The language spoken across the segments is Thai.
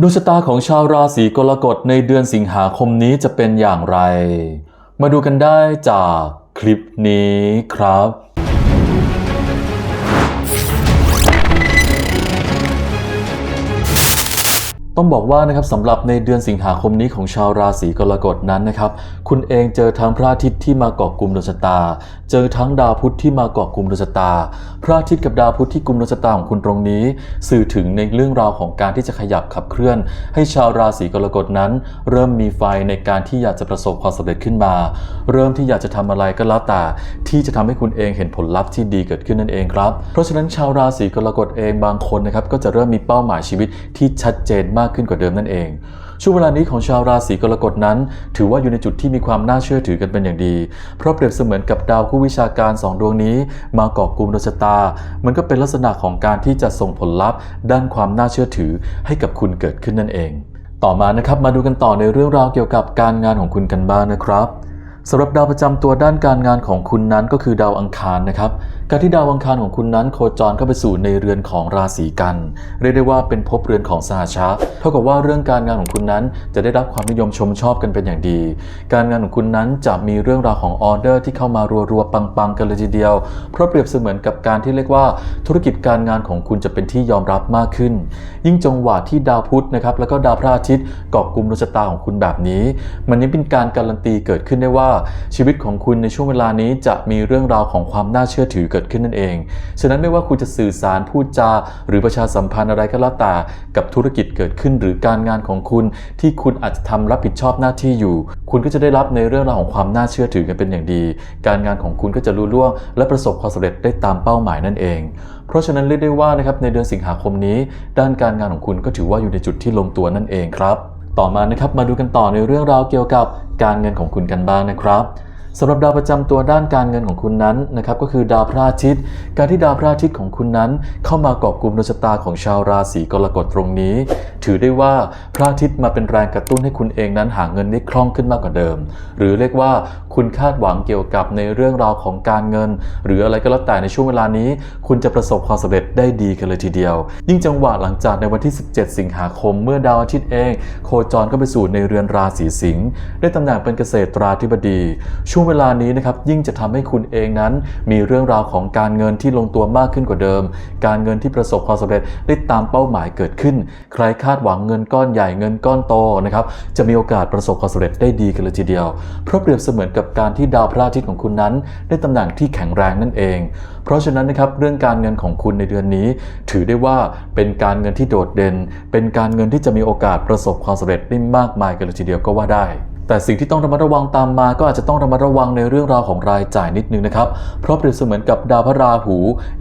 ดวงชะตาของชาวราศีกรกฎในเดือนสิงหาคมนี้จะเป็นอย่างไร มาดูกันได้จากคลิปนี้ครับ ต้องบอกว่านะครับสำหรับในเดือนสิงหาคมนี้ของชาวราศีกรกฎนั้นนะครับ คุณเองเจอทั้งพระอาทิตย์ที่มาเกาะกลุ่มดวงชะตา เจอทั้งดาวพุธที่มาเกาะกลุ่มดวงชะตา พระอาทิตย์กับดาวพุธที่กลุ่มดวงชะตาของคุณตรงนี้ สื่อถึงในเรื่องราวของการที่จะขยับขับเคลื่อน ให้ชาวราศีกรกฎนั้น เริ่มมีไฟในการที่อยากจะประสบความสำเร็จขึ้นมา เริ่มที่อยากจะทำอะไรก็แล้วแต่ที่จะทำให้คุณเองเห็นผลลัพธ์ที่ดีเกิดขึ้นนั่นเองครับเพราะฉะนั้นชาวราศีกรกฎเองบางคนนะครับก็จะเริ่มมีเป้าหมายชีวิตที่ชัดเจนมากขึ้นกว่าเดิมนั่นเอง ช่วงเวลานี้ของชาวราศีกรกฎนั้น ถือว่าอยู่ในจุดที่มีความน่าเชื่อถือกันเป็นอย่างดี เพราะเปรียบเสมือนกับดาวคู่วิชาการสองดวงนี้ มาเกาะกลุ่มดวงชะตา มันก็เป็นลักษณะของการที่จะส่งผลลัพธ์ ด้านความน่าเชื่อถือให้กับคุณเกิดขึ้นนั่นเอง ต่อมานะครับมาดูกันต่อในเรื่องราวเกี่ยวกับการงานของคุณกันบ้างนะครับสำหรับดาวประจำตัวด้านการงานของคุณนั้นก็คือดาวอังคารนะครับ การที่ดาวอังคารของคุณนั้นโคจรเข้าไปสู่ในเรือนของราศีกัน เรียกได้ว่าเป็นภพเรือนของสหชาเท่ากับว่าเรื่องการงานของคุณนั้นจะได้รับความนิยมชมชอบกันเป็นอย่างดี การงานของคุณนั้นจะมีเรื่องราวของออเดอร์ที่เข้ามารัวๆปังๆกันเลยทีเดียว เพราะเปรียบเสมือนกับการที่เรียกว่าธุรกิจการงานของคุณจะเป็นที่ยอมรับมากขึ้น ยิ่งจังหวะที่ดาวพุธนะครับแล้วก็ดาวพระอาทิตย์เกาะกลุ่มดวงชะตาของคุณแบบนี้ มันยังเป็นการการันตีเกิดขึ้นได้ว่า ชีวิตของคุณในช่วงเวลานี้จะมีเรื่องราวของความน่าเชื่อถือเกิดขึ้นนั่นเอง ฉะนั้นไม่ว่าคุณจะสื่อสารพูดจา หรือประชาสัมพันธ์อะไรก็แล้วแต่กับธุรกิจเกิดขึ้นหรือการงานของคุณ ที่คุณอาจจะทำรับผิดชอบหน้าที่อยู่ คุณก็จะได้รับในเรื่องราวของความน่าเชื่อถือกันเป็นอย่างดี การงานของคุณก็จะรู้ล่วง และประสบความสำเร็จได้ตามเป้าหมายนั่นเอง เพราะฉะนั้นเรียกได้ว่านะครับในเดือนสิงหาคมนี้ ด้านการงานของคุณก็ถือว่าอยู่ในจุดที่ลงตัวนั่นเองครับ ต่อมานะครับมาดูกันต่อในเรื่องราวเกี่ยวกับการเงินของคุณกันบ้างนะครับ สำหรับดาวประจำตัวด้านการเงินของคุณนั้นนะครับก็คือดาวพระอาทิตย์ การที่ดาวพระอาทิตย์ของคุณนั้น เข้ามาเกาะกลุ่มดวงชะตาของชาวราศีกรกฎตรงนี้ ถือได้ว่าพระอาทิตย์มาเป็นแรงกระตุ้นให้คุณเองนั้นหาเงินได้คล่องขึ้นมากกว่าเดิม หรือเรียกว่าคุณคาดหวังเกี่ยวกับในเรื่องราวของการเงิน หรืออะไรก็แล้วแต่ในช่วงเวลานี้ คุณจะประสบความสำเร็จได้ดีกันเลยทีเดียว ยิ่งจังหวะหลังจากในวันที่ 17 สิงหาคม เมื่อดาวอาทิตย์เอง โคจรเข้าไปสู่ในเรือนราศีสิงห์ได้ตำแหน่งเป็นเกษตราธิบดีช่วงเวลานี้นะครับยิ่งจะทำให้คุณเองนั้น มีเรื่องราวของการเงินที่ลงตัวมากขึ้นกว่าเดิม การเงินที่ประสบความสำเร็จได้ตามเป้าหมายเกิดขึ้น ใครคาดหวังเงินก้อนใหญ่เงินก้อนโตนะครับจะมีโอกาสประสบความสำเร็จได้ดีกันเลยทีเดียว เพราะเปรียบเสมือนกับการที่ดาวพระอาทิตย์ของคุณนั้น ได้ตำแหน่งที่แข็งแรงนั่นเอง เพราะฉะนั้นนะครับเรื่องการเงินของคุณในเดือนนี้ ถือได้ว่าเป็นการเงินที่โดดเด่น เป็นการเงินที่จะมีโอกาสประสบความสำเร็จได้มากมายกันเลยทีเดียวก็ว่าได้ แต่สิ่งที่ต้องระมัดระวังตามมาก็อาจจะต้องระมัดระวังในเรื่องราวของรายจ่ายนิดนึงนะครับ เพราะเปรียบเสมือนกับดาวพระราหู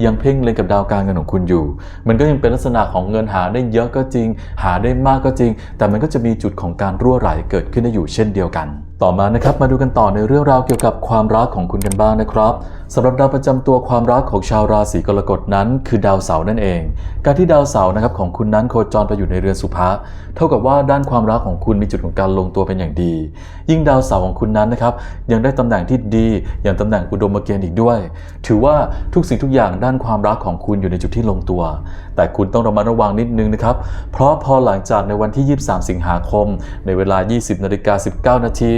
ยังเพ่งเล็งกับดาวการเงินของคุณอยู่ มันก็ยังเป็นลักษณะของเงินหาได้เยอะก็จริง หาได้มากก็จริง แต่มันก็จะมีจุดของการรั่วไหลเกิดขึ้นได้อยู่เช่นเดียวกันต่อมานะครับมาดูกันต่อในเรื่องราวเกี่ยวกับความรักของคุณกันบ้างนะครับสำหรับดาวประจำตัวความรักของชาวราศีกรกฎนั้น คือดาวเสาร์นั่นเอง การที่ดาวเสาร์นะครับของคุณนั้นโคจรไปอยู่ในเรือนสุภะเท่ากับว่าด้านความรักของคุณมีจุดของการลงตัวเป็นอย่างดี ยิ่งดาวเสาร์ของคุณนั้นนะครับยังได้ตำแหน่งที่ดีอย่างตำแหน่งอุดมเกณฑ์อีกด้วย ถือว่าทุกสิ่งทุกอย่างด้านความรักของคุณอยู่ในจุดที่ลงตัว แต่คุณต้องระมัดระวังนิดนึงนะครับเพราะพอหลังจากในวันที่ 23 สิงหาคม ในเวลา 20นาฬิกา19นาที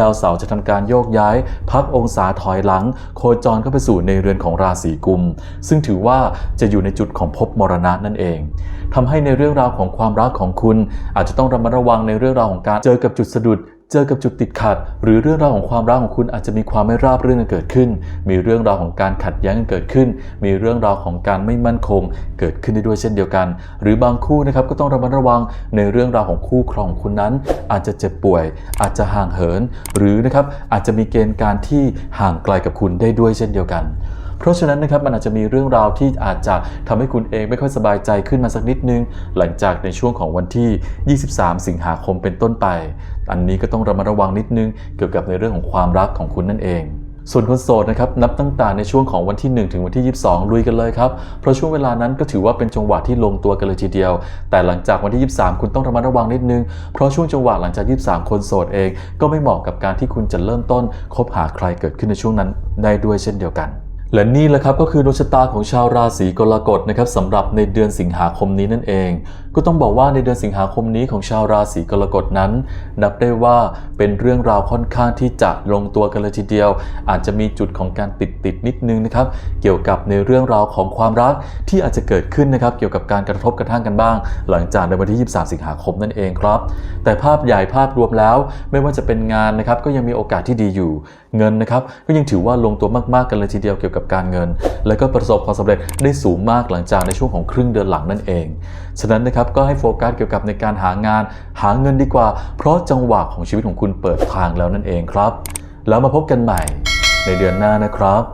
ดาวเสาร์จะทำการโยกย้าย พักองศาถอยหลัง โคจรเข้าไปสู่ในเรือนของราศีกุม ซึ่งถือว่าจะอยู่ในจุดของภพมรณะนั่นเองทำให้ในเรื่องราวของความรักของคุณ อาจจะต้องระมัดระวังในเรื่องราวของการเจอกับจุดสะดุดเจอกับจุดติดขัด หรือเรื่องราวของความรักของคุณอาจจะมีความไม่ราบรื่นเกิดขึ้น มีเรื่องราวของการขัดแย้งกันเกิดขึ้น มีเรื่องราวของการไม่มั่นคง เกิดขึ้นได้ด้วยเช่นเดียวกัน หรือบางคู่นะครับก็ต้องระมัดระวังในเรื่องราวของคู่ครองคุณนั้น อาจจะเจ็บป่วย อาจจะห่างเหิน หรือนะครับอาจจะมีเกณฑ์การที่ห่างไกลกับคุณได้ด้วยเช่นเดียวกัน เพราะฉะนั้นนะครับมันอาจจะมีเรื่องราวที่อาจจะทำให้คุณเองไม่ค่อยสบายใจขึ้นมาสักนิดนึง หลังจากในช่วงของวันที่ 23 สิงหาคมเป็นต้นไป อันนี้ก็ต้องระมัดระวังนิดนึง เกี่ยวกับในเรื่องของความรักของคุณนั่นเองส่วนคนโสดนะครับนับตั้งแต่ในช่วงของวันที่ 1 ถึงวันที่ 22 ลุยกันเลยครับ เพราะช่วงเวลานั้นก็ถือว่าเป็นจังหวะที่ลงตัวกันเลยทีเดียว แต่หลังจากวันที่ 23 คุณต้องระมัดระวังนิดนึง เพราะช่วงจังหวะหลังจาก 23 คนโสดเอง ก็ไม่เหมาะกับการที่คุณจะเริ่มต้นคบหาใครเกิดขึ้นในช่วงนั้นได้ด้วยเช่นเดียวกัน และนี่แหละครับก็คือดวงชะตาของชาวราศีกรกฎนะครับสำหรับในเดือนสิงหาคมนี้นั่นเอง ก็ต้องบอกว่าในเดือนสิงหาคมนี้ของชาวราศีกรกฎนั้น นับได้ว่าเป็นเรื่องราวค่อนข้างที่จะลงตัวกันเลยทีเดียว อาจจะมีจุดของการติดติดนิดนึงนะครับเกี่ยวกับในเรื่องราวของความรักที่อาจจะเกิดขึ้นนะครับเกี่ยวกับการกระทบกระทั่งกันบ้าง หลังจากในวันที่ 23 สิงหาคมนั่นเองครับ แต่ภาพใหญ่ภาพรวมแล้ว ไม่ว่าจะเป็นงานนะครับก็ยังมีโอกาสที่ดีอยู่ เงินนะครับก็ยังถือว่าลงตัวมากๆกันเลยทีเดียวเกี่ยวกับการเงิน และก็ประสบความสำเร็จได้สูงมากหลังจากในช่วงของครึ่งเดือนหลังนั่นเอง ฉะนั้นนะครับก็ให้โฟกัสเกี่ยวกับในการหางาน หาเงินดีกว่า เพราะจังหวะของชีวิตของคุณเปิดทางแล้วนั่นเองครับ แล้วมาพบกันใหม่ ในเดือนหน้านะครับ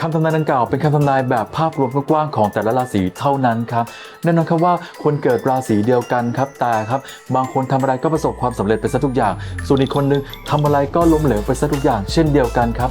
คำทำนายดังกล่าวเป็นคำทำนายแบบภาพรวมกว้างๆของแต่ละราศีเท่านั้นครับแน่นอนครับว่าคนเกิดราศีเดียวกันครับแต่ครับบางคนทำอะไรก็ประสบความสำเร็จไปซะทุกอย่าง ส่วนอีกคนนึงทำอะไรก็ล้มเหลวไปซะทุกอย่าง เช่นเดียวกันครับ